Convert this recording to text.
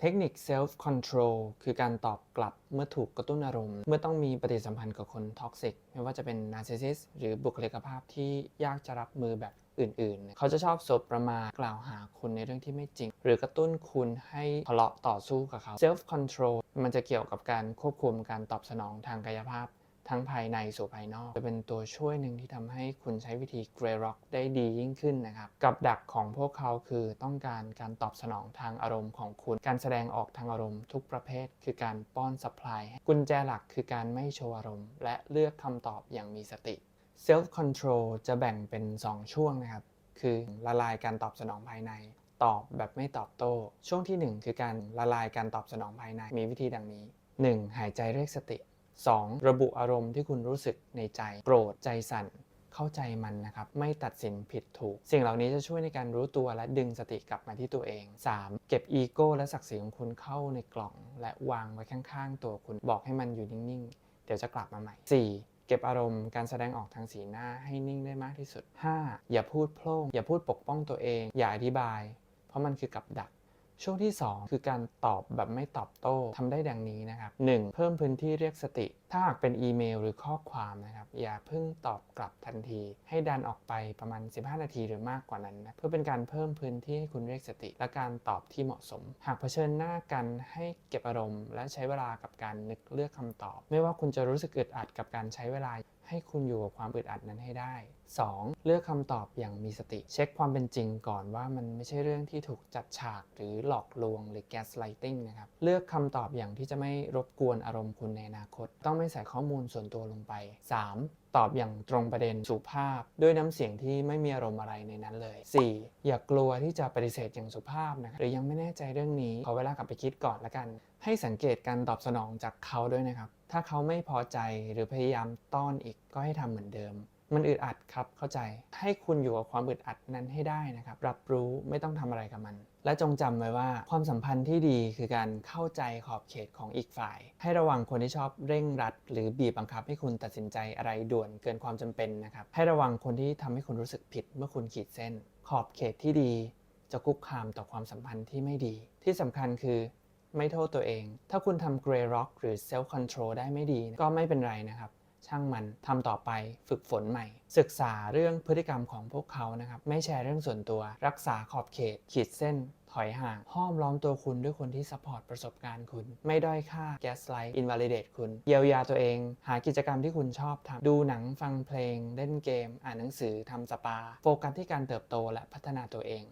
เทคนิค self control คือการตอบกลับเมื่อถูกกระตุ้นอารมณ์ เมื่อต้องมีปฏิสัมพันธ์กับคนท็อกซิกไม่ว่าจะเป็นนาร์ซิสซิสหรือบุคลิกภาพที่ยากจะรับมือแบบอื่น ๆ เขาจะชอบสบประมาทกล่าวหาคุณในเรื่องที่ไม่จริง หรือกระตุ้นคุณให้ทะเลาะต่อสู้กับเขา self control มันจะเกี่ยวกับการควบคุมการตอบสนองทางกายภาพ ทั้งภายในสู่ภายนอก จะเป็นตัวช่วยหนึ่งที่ทำให้คุณใช้วิธี Grey Rock ได้ดียิ่งขึ้นนะครับ กับดักของพวกเขาคือต้องการการตอบสนองทางอารมณ์ของคุณ การแสดงออกทางอารมณ์ทุกประเภท คือการป้อนสัพพลายกุญแจหลักคือการไม่โชว์อารมณ์ และเลือกคำตอบอย่างมีสติ Self Control จะแบ่งเป็น 2 ช่วงนะครับ คือละลายการตอบสนองภายใน ตอบแบบไม่ตอบโต้ ช่วงทีหนึ่1 คือการละลายการตอบสนองภายใน มีวิธีดังนี้ 1. หายใจเรียกสติ 2. ระบุอารมณ์ที่คุณรู้สึกในใจ โกรธใจสั่น เข้าใจมันนะครับ ไม่ตัดสินผิดถูก สิ่งเหล่านี้จะช่วยในการรู้ตัวและดึงสติกลับมาที่ตัวเอง 3. เก็บอีโก้และศักดิ์ศรีของคุณเข้าในกล่อง และวางไว้ข้างๆ ตัวคุณบอกให้มันอยู่นิ่งๆ เดี๋ยวจะกลับมาใหม่ 4. เก็บอารมณ์การแสดงออกทางสีหน้าให้นิ่งได้มากที่สุด 5. อย่าพูดโพล่งอย่าพูดปกป้องตัวเอง อย่าอธิบาย เพราะมันคือกับดัก ช่วงที่ 2 คือการตอบแบบไม่ตอบโต้ทำได้ดังนี้นะครับ 1. เพิ่มพื้นที่เรียกสติ ถ้าหากเป็นอีเมลหรือข้อความนะครับ อย่าเพิ่งตอบกลับทันที ให้ดันออกไปประมาณ 15 นาทีหรือมากกว่านั้นนะเพื่อเป็นการเพิ่มพื้นที่ให้คุณเรียกสติ และการตอบที่เหมาะสม หากเผชิญหน้ากันให้เก็บอารมณ์ และใช้เวลากับการนึกเลือกคำตอบ ไม่ว่าคุณจะรู้สึกอึดอัดกับการใช้เวลา ให้คุณอยู่กับความอึดอัดนั้นให้ได้ 2. เลือกคำตอบอย่างมีสติ เช็คความเป็นจริงก่อนว่ามันไม่ใช่เรื่องที่ถูกจัดฉากหรือหลอกลวงหรือ gaslighting นะครับ เลือกคำตอบอย่างที่จะไม่รบกวนอารมณ์คุณในอนาคต ต้องไม่ใส่ข้อมูลส่วนตัวลงไป 3. ตอบอย่างตรงประเด็นสุภาพ ด้วยน้ำเสียงที่ไม่มีอารมณ์อะไรในนั้นเลย 4. อย่ากลัวที่จะปฏิเสธอย่างสุภาพนะครับหรือยังไม่แน่ใจเรื่องนี้ขอเวลากลับไปคิดก่อนละกันให้สังเกตการตอบสนองจากเขาด้วยนะครับ ถ้าเขาไม่พอใจหรือพยายามต้อนอีกก็ให้ทำเหมือนเดิม มันอึดอัดครับเข้าใจ ให้คุณอยู่กับความอึดอัดนั้นให้ได้นะครับ รับรู้ไม่ต้องทำอะไรกับมัน และจงจำไว้ว่าความสัมพันธ์ที่ดีคือการเข้าใจขอบเขตของอีกฝ่าย ให้ระวังคนที่ชอบเร่งรัด หรือบีบบังคับให้คุณตัดสินใจอะไรด่วนเกินความจำเป็นนะครับ ให้ระวังคนที่ทำให้คุณรู้สึกผิดเมื่อคุณขีดเส้น ขอบเขตที่ดีจะคุกคามต่อความสัมพันธ์ที่ไม่ดี ที่สำคัญคือ ไม่โทษตัวเอง ถ้าคุณทำ Grey Rock หรือ Self Control ได้ไม่ดี ก็ไม่เป็นไรนะครับ ช่างมันทำต่อไปฝึกฝนใหม่ ศึกษาเรื่องพฤติกรรมของพวกเขานะครับ ไม่แชร์เรื่องส่วนตัว รักษาขอบเขต ขีดเส้น ถอยห่าง ห้อมล้อมตัวคุณด้วยคนที่ซัพพอร์ตประสบการณ์คุณ ไม่ด้อยค่า gaslight invalidate คุณ เยียวยาตัวเอง หากิจกรรมที่คุณชอบทำดูหนังฟังเพลง เล่นเกม อ่านหนังสือทำสปา โฟกัสที่การเติบโตและพัฒนาตัวเอง